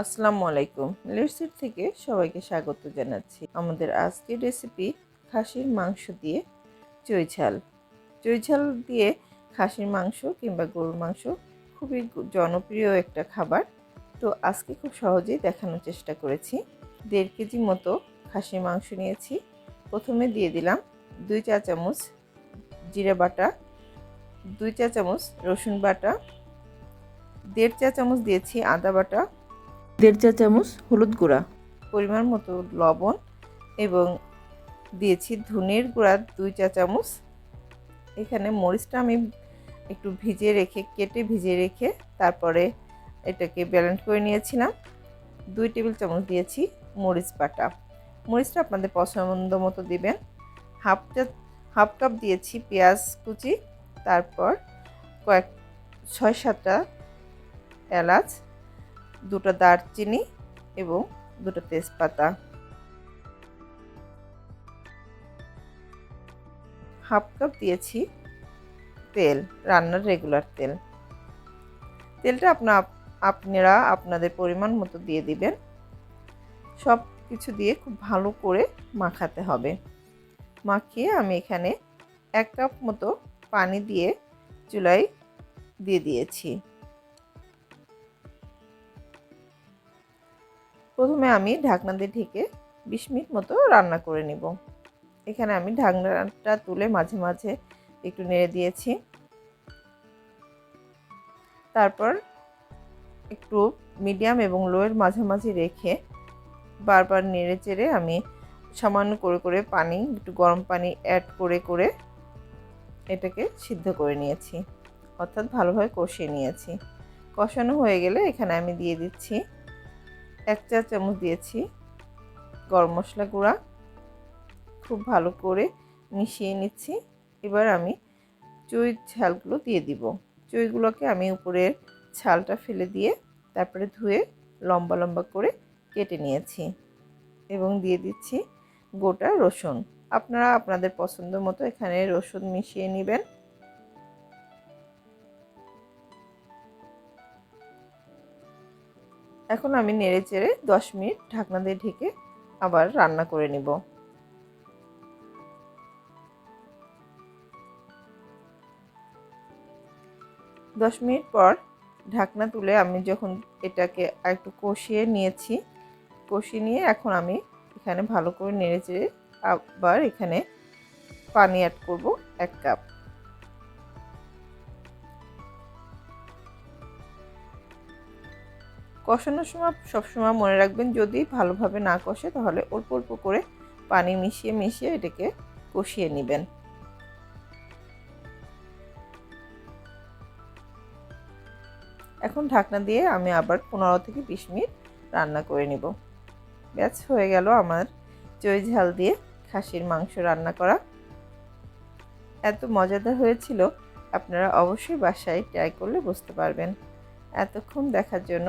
আসসালামু আলাইকুম। লেটসিট থেকে সবাইকে স্বাগত জানাচ্ছি। আমাদের আজকের রেসিপি খাসির মাংস দিয়ে চই ঝাল। চই ঝাল দিয়ে খাসির মাংস কিংবা গরুর মাংস খুবই জনপ্রিয় একটা খাবার। তো আজকে খুব সহজেই দেখানোর চেষ্টা করেছি। দেড় কেজি মতো খাসির মাংস নিয়েছি। প্রথমে দিয়ে দিলাম দুই চা চামচ জিরে বাটা, দুই চা চামচ রসুন বাটা, দেড় চা চামচ দিয়েছি আদা বাটা দেড় চা চামচ হলুদ গুঁড়া। পরিমাণ মতো লবণ এবং দিয়েছি ধনের গুঁড়া দুই চা চামচ। এখানে মরিচটা আমি একটু ভিজিয়ে রেখে, কেটে ভিজিয়ে রেখে তারপরে এটাকে ব্যালেন্ড করে নিয়েছিলাম। দুই টেবিল চামচ দিয়েছি মরিচ বাটা। মরিচটা আপনাদের পছন্দ মতো দিবেন। হাফ চা, হাফ কাপ দিয়েছি পেঁয়াজ কুচি, তারপর কয়েক, ছয় সাতটা এলাচ দুটো দারচিনি এবং দুটো তেজপাতা। হাফ কাপ দিয়েছি তেল, রান্নার রেগুলার তেল। তেলটা আপনা, আপনারা আপনাদের পরিমাণ মতো দিয়ে দিবেন। সব কিছু দিয়ে খুব ভালো করে মাখাতে হবে। মাখিয়ে আমি এখানে এক কাপ মতো পানি দিয়ে চুলায় দিয়ে দিয়েছি। প্রথমে আমি ঢাকনা দিয়ে ঢেকে বিশ মিনিট মতো রান্না করে নিব। এখানে আমি ঢাকনাটা তুলে মাঝে মাঝে একটু নেড়ে দিয়েছি। তারপর একটু মিডিয়াম এবং লোয়ের মাঝামাঝি রেখে বারবার নেড়ে চেড়ে আমি সামান্য করে করে পানি, একটু গরম পানি অ্যাড করে করে এটাকে সিদ্ধ করে নিয়েছি। অর্থাৎ ভালোভাবে কষিয়ে নিয়েছি। কষানো হয়ে গেলে এখানে আমি দিয়ে দিচ্ছি এক চা চামচ দিয়েছি। গরম মশলা গুঁড়া। খুব ভালো করে মিশিয়ে নিচ্ছি। এবার আমি চই ঝালগুলো দিয়ে দিব। চইগুলোকে আমি উপরের ছালটা ফেলে দিয়ে তারপরে ধুয়ে লম্বা লম্বা করে কেটে নিয়েছি এবং দিয়ে দিচ্ছি গোটা রসুন। আপনারা আপনাদের পছন্দ মতো এখানে রসুন মিশিয়ে নেবেন। এখন আমি নেড়ে চেড়ে দশ মিনিট ঢাকনা দিয়ে ঢেকে আবার রান্না করে নিব। দশ মিনিট পর ঢাকনা তুলে আমি যখন এটাকে একটু কষিয়ে নিয়েছি, কষিয়ে নিয়ে এখন আমি এখানে ভালো করে নেড়ে চেড়ে আবার এখানে পানি অ্যাড করব এক কাপ। কষানোর সময় সবসময় মনে রাখবেন, যদি ভালোভাবে না কষে তাহলে অল্প অল্প করে পানি মিশিয়ে মিশিয়ে এটাকে কষিয়ে নেবেন। এখন ঢাকনা দিয়ে আমি আবার পনেরো থেকে বিশ মিনিট রান্না করে নিব। ব্যাস, হয়ে গেল আমার চই ঝাল দিয়ে খাসির মাংস রান্না করা। এত মজাদার হয়েছিল, আপনারা অবশ্যই বাসায় ট্রাই করলে বুঝতে পারবেন। এতক্ষণ দেখার জন্য